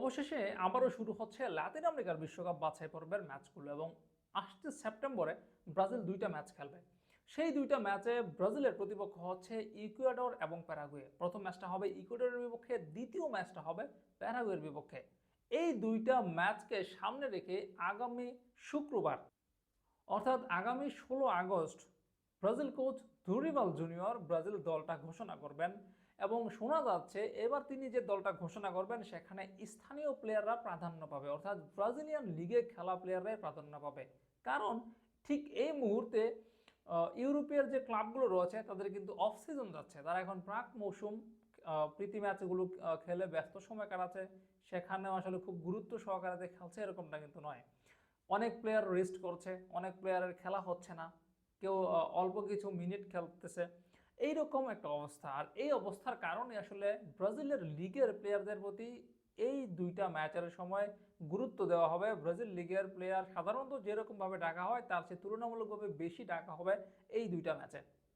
অবশেষে আবারও শুরু হচ্ছে লাতিন আমেরিকার বিশ্বকাপ বাছাই পর্বের ম্যাচগুলো এবং আসছে সেপ্টেম্বরে ব্রাজিল দুইটা ম্যাচ খেলবে। সেই দুইটা ম্যাচে ব্রাজিলের প্রতিপক্ষ হচ্ছে ইকুয়েডর এবং প্যারাগুয়ে। প্রথম ম্যাচটা হবে ইকুয়েডরের বিপক্ষে, দ্বিতীয় ম্যাচটা হবে প্যারাগুয়ের বিপক্ষে। এই দুইটা ম্যাচকে সামনে রেখে আগামী শুক্রবার, অর্থাৎ আগামী ষোলো August Brazil coach Dorival Junior Brazil দলটা ঘোষণা করবেন এবং শোনা যাচ্ছে এবার তিনি যে দলটা ঘোষণা করবেন সেখানে স্থানীয় প্লেয়াররা প্রাধান্য পাবে। অর্থাৎ ব্রাজিলিয়ান লিগে খেলা প্লেয়াররাই প্রাধান্য পাবে। কারণ ঠিক এই মুহূর্তে ইউরোপের যে ক্লাবগুলো রয়েছে তাদের কিন্তু অফ সিজন যাচ্ছে। তারা এখন প্রাক মৌসুম প্রীতি ম্যাচগুলো খেলে ব্যস্ত সময় কাটাচ্ছে। সেখানেও আসলে খুব গুরুত্ব সহকারে যে খেলছে এরকমটা কিন্তু নয়। অনেক প্লেয়ার রেস্ট করছে, অনেক প্লেয়ারের খেলা হচ্ছে না। কেউ অল্প কিছু মিনিট খেলতেছে। এইরকম একটা অবস্থা। আর এই অবস্থার কারণে আসলে ব্রাজিলের লিগের প্লেয়ারদের প্রতি এই দুইটা ম্যাচের সময় গুরুত্ব দেওয়া হবে। ব্রাজিল লিগের প্লেয়ার সাধারণত যেরকমভাবে ডাকা হয়, তার চেয়ে তুলনামূলকভাবে বেশি ডাকা হবে এই দুইটা ম্যাচে।